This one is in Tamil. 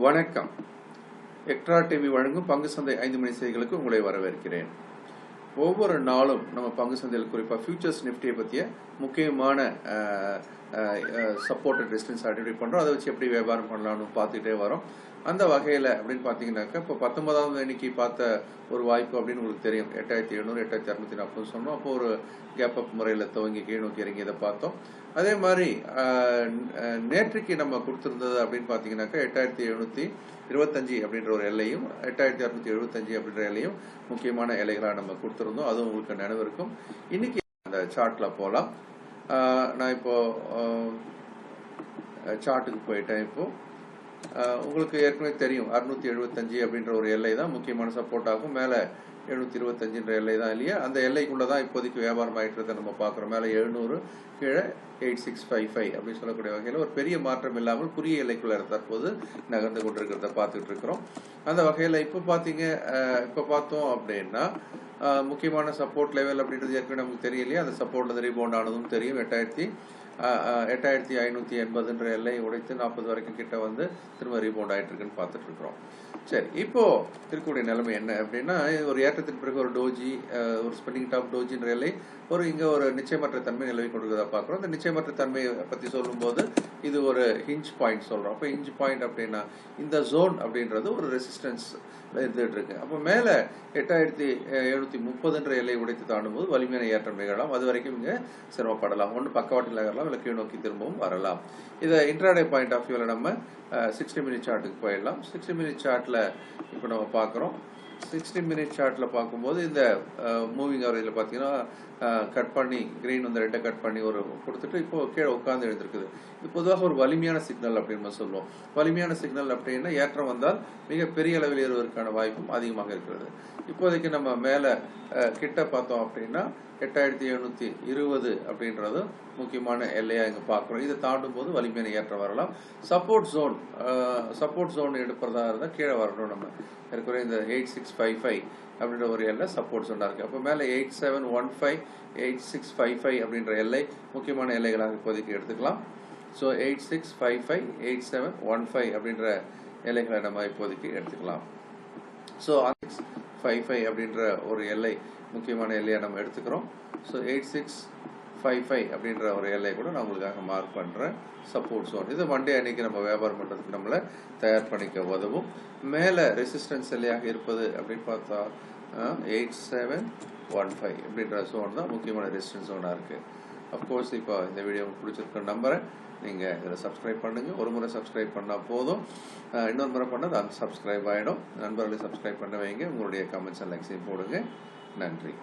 வணக்கம். எக்ட்ரா டிவி வழங்கும் பங்கு சந்தை ஐந்து மணி செய்திகளுக்கு உங்களை வரவேற்கிறேன். ஒவ்வொரு நாளும் நம்ம பங்கு சந்தையில் குறிப்பாக ஃபியூச்சர்ஸ் நிஃப்டியை பற்றிய முக்கியமான சப்போர்ட் டிஸ்டன்ஸ் ஐடென்டிஃபை பண்ணுறோம் அதை வச்சு எப்படி வியாபாரம் பண்ணலாம்னு பார்த்துக்கிட்டே வரோம். அந்த வகையில் அப்படின்னு பார்த்தீங்கன்னாக்கா இப்போ பத்தொன்பதாவது இன்னைக்கு பார்த்த ஒரு வாய்ப்பு அப்படின்னு உங்களுக்கு தெரியும். எட்டாயிரத்தி எழுநூறு எட்டாயிரத்தி அறுநூத்தி நாற்பது சொன்னோம். அப்போ ஒரு கேப் அப் முறையில் துவங்கி கீழ் நோக்கி இறங்கி இதை பார்த்தோம். அதே மாதிரி நேற்றுக்கு நம்ம கொடுத்துருந்தது அப்படின்னு பார்த்தீங்கன்னாக்கா எட்டாயிரத்தி எழுநூற்றி இருபத்தஞ்சு அப்படின்ற ஒரு எல்லையும் எட்டாயிரத்தி அறுநூத்தி எழுபத்தஞ்சு அப்படின்ற எல்லையும் முக்கியமான எல்லைகளாக நம்ம கொடுத்துருந்தோம். அதுவும் உங்களுக்கு நினைவு இருக்கும் இன்னைக்கு அந்த சார்ட்ல போகலாம் நான் இப்போ சார்ட்டுக்கு போயிட்டேன் இப்போ. உங்களுக்கு ஏற்கனவே தெரியும் அறுநூத்தி எழுபத்தஞ்சு அப்படின்ற ஒரு எல்லை தான் முக்கியமான சப்போர்ட் ஆகும். மேலே எழுநூத்தி இருபத்தஞ்சுன்ற எல்லை தான் இல்லையா? அந்த எல்லைக்குள்ள தான் இப்போதைக்கு வியாபாரம் ஆயிட்டு நம்ம பார்க்குறோம் மேலே எழுநூறு கீழே எயிட் சிக்ஸ் ஃபைவ் ஃபைவ் அப்படின்னு சொல்லக்கூடிய வகையில் ஒரு பெரிய மாற்றம் இல்லாமல் குறுகிய எல்லைக்குள்ள தற்போது நகர்ந்து கொண்டிருக்கிறத பார்த்துட்டு இருக்கிறோம் அந்த வகையில் இப்போ பார்த்தீங்க இப்போ பார்த்தோம் அப்படின்னா முக்கியமான சப்போர்ட் லெவல் அப்படின்றது ஏற்கனவே நமக்கு தெரியலையே. அந்த சப்போர்ட்ல ரீபவுண்ட் ஆனதும் தெரியும். எட்டாயிரத்தி எட்டாயிரத்தி ஐநூற்றி எண்பதுன்ற எல்லை உடைத்து நாற்பது வரைக்கும் கிட்ட வந்து திரும்ப ரீபவுண்ட் ஆயிட்டு இருக்குன்னு பார்த்துட்டு இருக்கிறோம் சரி இப்போ இருக்கக்கூடிய நிலைமை என்ன அப்படின்னா ஒரு ஏற்றத்தின் பிறகு ஒரு டோஜி ஒரு ஸ்பெண்டிங் டாப் டோஜின்ற எல்லை ஒரு இங்க ஒரு நிச்சயமற்ற தன்மை நிலவி கொண்டிருக்கிறதா பார்க்குறோம். இந்த நிச்சயமற்ற தன்மையை பத்தி சொல்லும்போது இது ஒரு ஹிஞ்ச் பாயிண்ட் சொல்றோம். அப்போ ஹிஞ்ச் பாயிண்ட் அப்படின்னா இந்த ஜோன் அப்படின்றது ஒரு ரெசிஸ்டன்ஸ் இருந்துட்டு இருக்கு. அப்போ மேல எட்டாயிரத்தி எழுநூத்தி முப்பதுன்ற எல்லை உடைத்து தாண்டும் போது வலிமையான ஏற்றம் நிகழலாம். அது வரைக்கும் இங்க சிரமப்படலாம் ஒன்று பக்கவாட்டில் நகரலாம் இல்லை கீழ் நோக்கி திரும்பவும் வரலாம். இதை இன்ட்ராடே பாயிண்ட் ஆஃப் வியூவில் நம்ம சிக்ஸ்டி மினிட் சார்ட்டுக்கு போயிடலாம். சிக்ஸ்டி மினிட் சார்ட்டில் இப்போ நம்ம பார்க்குறோம். சிக்ஸ்டி மினிட் சார்ட்டில் பார்க்கும்போது இந்த மூவிங் அவரேஜில் பார்த்தீங்கன்னா கட் பண்ணி கிரீன் வந்து ரெட்டை கட் பண்ணி ஒரு கொடுத்துட்டு இப்போ கீழே உட்காந்து எழுந்திருக்குது. இது பொதுவாக ஒரு வலிமையான சிக்னல் அப்படின்னு சொல்லுவோம். வலிமையான சிக்னல் அப்படின்னா ஏற்றம் வந்தால் மிக பெரிய அளவில் ஏறுவதற்கான வாய்ப்பும் அதிகமாக இருக்கிறது. இப்போதைக்கு நம்ம மேலே கிட்ட பார்த்தோம் அப்படின்னா எட்டாயிரத்தி எழுநூத்தி இருபது அப்படின்றது முக்கியமான எல்லையா இங்க பார்க்குறோம். இதை தாண்டும் போது வலிமையான ஏற்றம் வரலாம். சப்போர்ட் ஜோன் சப்போர்ட் ஜோன் எடுப்பதா இருந்தால் கீழே வரணும் நம்ம. இருக்கிற இந்த எயிட் சிக்ஸ் ஃபைவ் ஃபைவ் அப்படின்ற ஒரு எல்லை சப்போர்ட் ஜோனாக இருக்குது அப்போ மேலே eight seven one five eight six five five அப்படின்ற எல்லை முக்கியமான எல்லைகளாக இப்போதைக்கு எடுத்துக்கலாம். So eight six five five eight seven one five அப்படின்ற எல்லைகளை நம்ம இப்போதைக்கு எடுத்துக்கலாம். ஸோ ஃபைவ் ஃபைவ் அப்படின்ற ஒரு எல்லை முக்கியமான எல்லையை நம்ம எடுத்துக்கிறோம். So eight six five five அப்படின்ற ஒரு எல்லை கூட நான் உங்களுக்காக மார்க் பண்ணுறேன் சப்போர்ட் ஜோன் இது மண்டே அன்னைக்கு நம்ம வியாபாரம் பண்ணுறதுக்கு நம்மளை தயார் பண்ணிக்க உதவும். மேலே ரெசிஸ்டன்ஸ் எல்லையாக இருப்பது அப்படின்னு பார்த்தா எயிட் செவன் ஒன் ஃபைவ் அப்படின்ற ஜோன் தான் முக்கியமான ரெசிஸ்டன்ஸ் ஜோனாக இருக்குது அஃப்கோர்ஸ் இப்போ uh, இந்த வீடியோ பிடிச்சிருக்க நம்புறேன். நீங்கள் இதில் சப்ஸ்கிரைப் பண்ணுங்கள் ஒரு முறை சப்ஸ்கிரைப் பண்ணால் போதும். இன்னொரு முறை பண்ணால் அது சப்ஸ்கிரைப் ஆகிடும் நண்பர்களை சப்ஸ்கிரைப் பண்ண வைங்க. உங்களுடைய கமெண்ட்ஸ் அண்ட் லைக்ஸையும் போடுங்க. நன்றி.